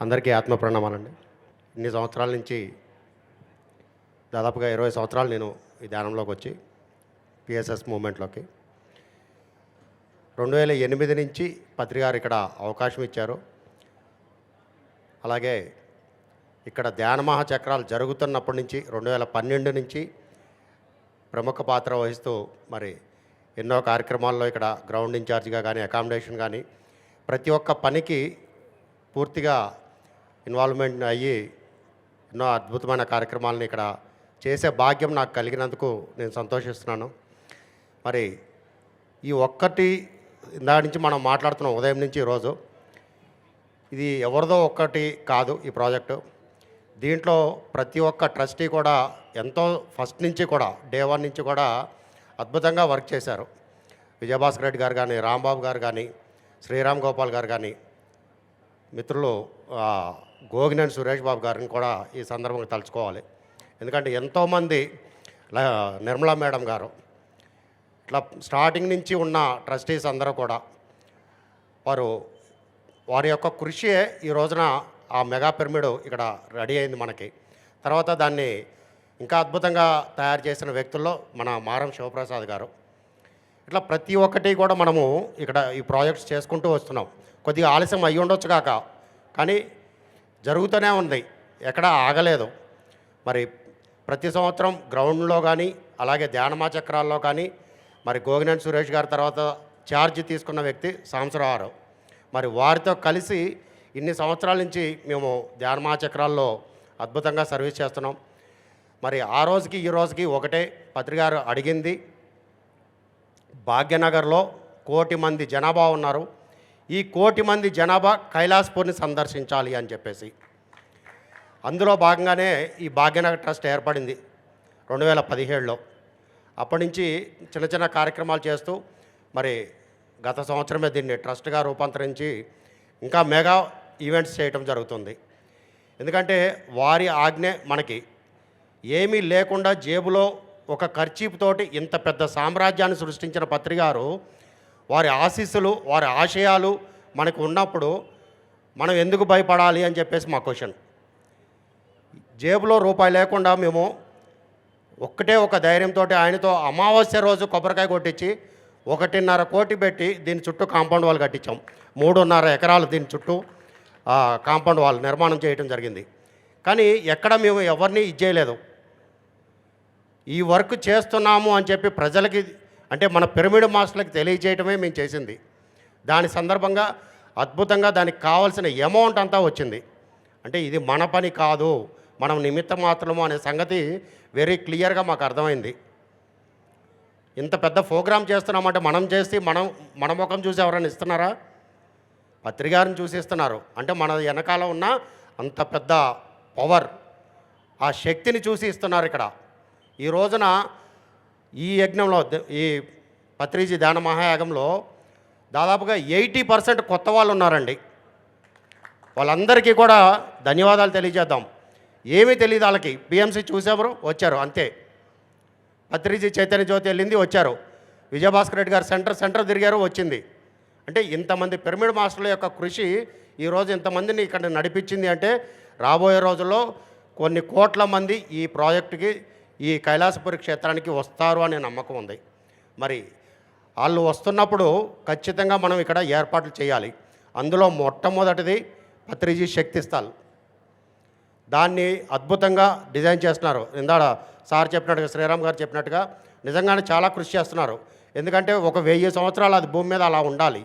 అందరికీ ఆత్మ ప్రణామాలండి ఇన్ని సంవత్సరాల నుంచి దాదాపుగా ఇరవై సంవత్సరాలు నేను ఈ ధ్యానంలోకి వచ్చి పిఎస్ఎస్ మూమెంట్లోకి రెండు వేల ఎనిమిది నుంచి పత్రికారు ఇక్కడ అవకాశం ఇచ్చారు. అలాగే ఇక్కడ ధ్యాన మహాచక్రాలు జరుగుతున్నప్పటి నుంచి రెండు వేల పన్నెండు నుంచి ప్రముఖ పాత్ర వహిస్తూ మరి ఎన్నో కార్యక్రమాల్లో ఇక్కడ గ్రౌండ్ ఇన్ఛార్జిగా కానీ అకామిడేషన్ కానీ ప్రతి ఒక్క పనికి పూర్తిగా ఇన్వాల్వ్మెంట్ అయ్యి ఎన్నో అద్భుతమైన కార్యక్రమాలను ఇక్కడ చేసే భాగ్యం నాకు కలిగినందుకు నేను సంతోషిస్తున్నాను. మరి ఈ ఒక్కటి ఇందా నుంచి మనం మాట్లాడుతున్నాం ఉదయం నుంచి ఈరోజు. ఇది ఎవరిదో ఒక్కటి కాదు ఈ ప్రాజెక్టు. దీంట్లో ప్రతి ఒక్క ట్రస్టీ కూడా ఎంతో ఫస్ట్ నుంచి కూడా డే వన్ నుంచి కూడా అద్భుతంగా వర్క్ చేశారు. విజయభాస్కర్ రెడ్డి గారు కానీ రాంబాబు గారు కానీ శ్రీరామ్ గోపాల్ గారు కానీ మిత్రులు గోగినేని సురేష్ బాబు గారిని కూడా ఈ సందర్భంగా తలుచుకోవాలి. ఎందుకంటే ఎంతోమంది నిర్మలా మేడం గారు ఇట్లా స్టార్టింగ్ నుంచి ఉన్న ట్రస్టీస్ అందరూ కూడా వారు వారి యొక్క కృషియే ఈ రోజున ఆ మెగా పిరమిడ్ ఇక్కడ రెడీ అయింది మనకి. తర్వాత దాన్ని ఇంకా అద్భుతంగా తయారు చేసిన వ్యక్తుల్లో మన మారం శివప్రసాద్ గారు. ఇట్లా ప్రతి ఒక్కటి కూడా మనము ఇక్కడ ఈ ప్రాజెక్ట్స్ చేసుకుంటూ వస్తున్నాం. కొద్దిగా ఆలస్యం అయ్యి ఉండొచ్చు కాక కానీ జరుగుతూనే ఉంది. ఎక్కడ ఆగలేదు. మరి ప్రతి సంవత్సరం గ్రౌండ్లో కానీ అలాగే ధ్యానమా చక్రాల్లో కానీ మరి గోగినేని సురేష్ గారి తర్వాత ఛార్జ్ తీసుకున్న వ్యక్తి సాంసరావు మరి వారితో కలిసి ఇన్ని సంవత్సరాల నుంచి మేము ధ్యానమా చక్రాల్లో అద్భుతంగా సర్వీస్ చేస్తున్నాం. మరి ఆ రోజుకి ఈ రోజుకి ఒకటే పత్రికారు అడిగింది. భాగ్యనగర్లో కోటి మంది జనాభా ఉన్నారు. ఈ కోటి మంది జనాభా కైలాసపూర్ని సందర్శించాలి అని చెప్పేసి. అందులో భాగంగానే ఈ భాగ్యనగర్ ట్రస్ట్ ఏర్పడింది రెండు వేల పదిహేడులో. అప్పటి నుంచి చిన్న చిన్న కార్యక్రమాలు చేస్తూ మరి గత సంవత్సరమే దీన్ని ట్రస్ట్గా రూపాంతరించి ఇంకా మెగా ఈవెంట్స్ చేయటం జరుగుతుంది. ఎందుకంటే వారి ఆజ్ఞ మనకి ఏమీ లేకుండా జేబులో ఒక ఖర్చీపుతోటి ఇంత పెద్ద సామ్రాజ్యాన్ని సృష్టించిన పత్రికారు వారి ఆశీస్సులు వారి ఆశయాలు మనకు ఉన్నప్పుడు మనం ఎందుకు భయపడాలి అని చెప్పేసి మా క్వశ్చన్. జేబులో రూపాయి లేకుండా మేము ఒక్కటే ఒక ధైర్యంతో ఆయనతో అమావాస్య రోజు కొబ్బరికాయ కొట్టించి ఒకటిన్నర కోటి పెట్టి దీని చుట్టూ కాంపౌండ్ వాల్ కట్టించాం. మూడున్నర ఎకరాలు దీని చుట్టూ కాంపౌండ్ వాల్ నిర్మాణం చేయడం జరిగింది. కానీ ఎక్కడ మేము ఎవరిని ఇచ్చేయలేదు ఈ వర్క్ చేస్తున్నాము అని చెప్పి ప్రజలకి అంటే మన పిరమిడ్ మాస్టర్లకు తెలియజేయటమే మేము చేసింది. దాని సందర్భంగా అద్భుతంగా దానికి కావాల్సిన అమౌంట్ అంతా వచ్చింది. అంటే ఇది మన పని కాదు మనం నిమిత్త మాత్రము అనే సంగతి వెరీ క్లియర్గా మాకు అర్థమైంది. ఇంత పెద్ద ప్రోగ్రామ్ చేస్తున్నామంటే మనం చేసి మనం మన ముఖం చూసి ఎవరైనా ఇస్తున్నారా? పత్రికారిని చూసి ఇస్తున్నారు. అంటే మన వెనకాల ఉన్న అంత పెద్ద పవర్ ఆ శక్తిని చూసి ఇస్తున్నారు ఇక్కడ. ఈ రోజున ఈ యజ్ఞంలో ఈ పత్రిజీ ధ్యాన మహాయాగంలో దాదాపుగా ఎయిటీ పర్సెంట్ కొత్త వాళ్ళు ఉన్నారండి. వాళ్ళందరికీ కూడా ధన్యవాదాలు తెలియజేద్దాం. ఏమీ తెలియదు వాళ్ళకి. పిఎంసి చూసేవారు వచ్చారు అంతే. పత్రిజీ చైతన్య జ్యోతి వెళ్ళింది వచ్చారు. విజయభాస్కర్ రెడ్డి గారు సెంటర్ సెంటర్ తిరిగారు వచ్చింది. అంటే ఇంతమంది పిరమిడ్ మాస్టర్ల యొక్క కృషి ఈరోజు ఇంతమందిని ఇక్కడ నడిపించింది అంటే రాబోయే రోజుల్లో కొన్ని కోట్ల మంది ఈ ప్రాజెక్టుకి ఈ కైలాసపురి క్షేత్రానికి వస్తారు అనే నమ్మకం ఉంది. మరి వాళ్ళు వస్తున్నప్పుడు ఖచ్చితంగా మనం ఇక్కడ ఏర్పాట్లు చేయాలి. అందులో మొట్టమొదటిది పత్రిజీ శక్తి స్థల్. దాన్ని అద్భుతంగా డిజైన్ చేస్తున్నారు. ఇందాడ సార్ చెప్పినట్టుగా శ్రీరామ్ గారు చెప్పినట్టుగా నిజంగానే చాలా కృషి చేస్తున్నారు. ఎందుకంటే ఒక వెయ్యి సంవత్సరాలు అది భూమి మీద అలా ఉండాలి.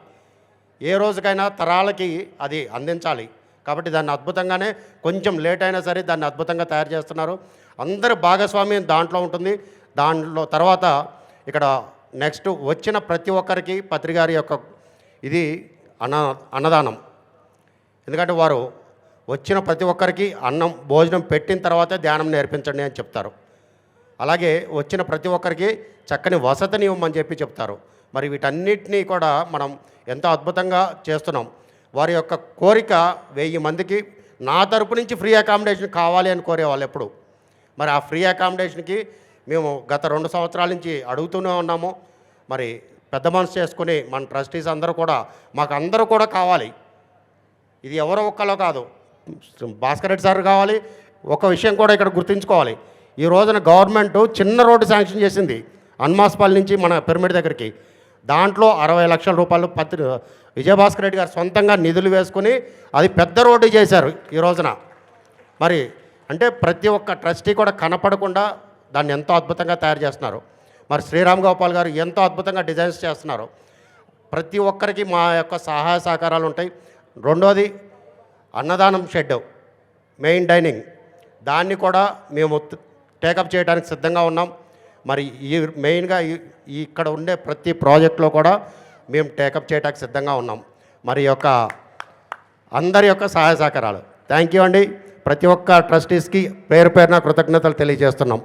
ఏ రోజుకైనా తరాలకి అది అందించాలి. కాబట్టి దాన్ని అద్భుతంగానే కొంచెం లేట్ అయినా సరే దాన్ని అద్భుతంగా తయారు చేస్తున్నారు. అందరి భాగస్వామ్యం దాంట్లో ఉంటుంది. దాంట్లో తర్వాత ఇక్కడ నెక్స్ట్ వచ్చిన ప్రతి ఒక్కరికి పత్రికారి యొక్క ఇది అన్న అన్నదానం. ఎందుకంటే వారు వచ్చిన ప్రతి ఒక్కరికి అన్నం భోజనం పెట్టిన తర్వాతే ధ్యానం నేర్పించండి అని చెప్తారు. అలాగే వచ్చిన ప్రతి ఒక్కరికి చక్కని వసతిని ఇవ్వమని చెప్పి చెప్తారు. మరి వీటన్నిటినీ కూడా మనం ఎంతో అద్భుతంగా చేస్తున్నాం. వారి యొక్క కోరిక వెయ్యి మందికి నా తరపు నుంచి ఫ్రీ అకామిడేషన్ కావాలి అని కోరేవాళ్ళు ఎప్పుడు? మరి ఆ ఫ్రీ అకామిడేషన్కి మేము గత రెండు సంవత్సరాల నుంచి అడుగుతూనే ఉన్నాము. మరి పెద్ద మనసు చేసుకుని మన ట్రస్టీస్ అందరూ కూడా మాకు అందరూ కూడా కావాలి. ఇది ఎవరో ఒక్కలో కాదు. భాస్కర్ రెడ్డి సార్ కావాలి. ఒక విషయం కూడా ఇక్కడ గుర్తుంచుకోవాలి. ఈ రోజున గవర్నమెంట్ చిన్న రోడ్డు శాంక్షన్ చేసింది. అన్మాస్పల్లి నుంచి మన పిరమిడ్ దగ్గరికి. దాంట్లో అరవై లక్షల రూపాయలు పత్రి విజయభాస్కర్ రెడ్డి గారు సొంతంగా నిధులు వేసుకుని అది పెద్ద రోడ్డు చేశారు ఈ రోజున. మరి అంటే ప్రతి ఒక్క ట్రస్టీ కూడా కనపడకుండా దాన్ని ఎంతో అద్భుతంగా తయారు చేస్తున్నారు. మరి శ్రీరామ్ గోపాల్ గారు ఎంతో అద్భుతంగా డిజైన్స్ చేస్తున్నారు. ప్రతి ఒక్కరికి మా యొక్క సహాయ సహకారాలు ఉంటాయి. రెండోది అన్నదానం షెడ్ మెయిన్ డైనింగ్. దాన్ని కూడా మేము టేకప్ చేయడానికి సిద్ధంగా ఉన్నాం. మరి ఈ మెయిన్గా ఈ ఇక్కడ ఉండే ప్రతి ప్రాజెక్ట్లో కూడా మేము టేకప్ చేయడానికి సిద్ధంగా ఉన్నాం. మరి యొక్క అందరి యొక్క సహాయ సహకారాలు. థ్యాంక్ యూ అండి. ప్రతి ఒక్క ట్రస్టీస్కి పేరు పేరున కృతజ్ఞతలు తెలియజేస్తున్నాం.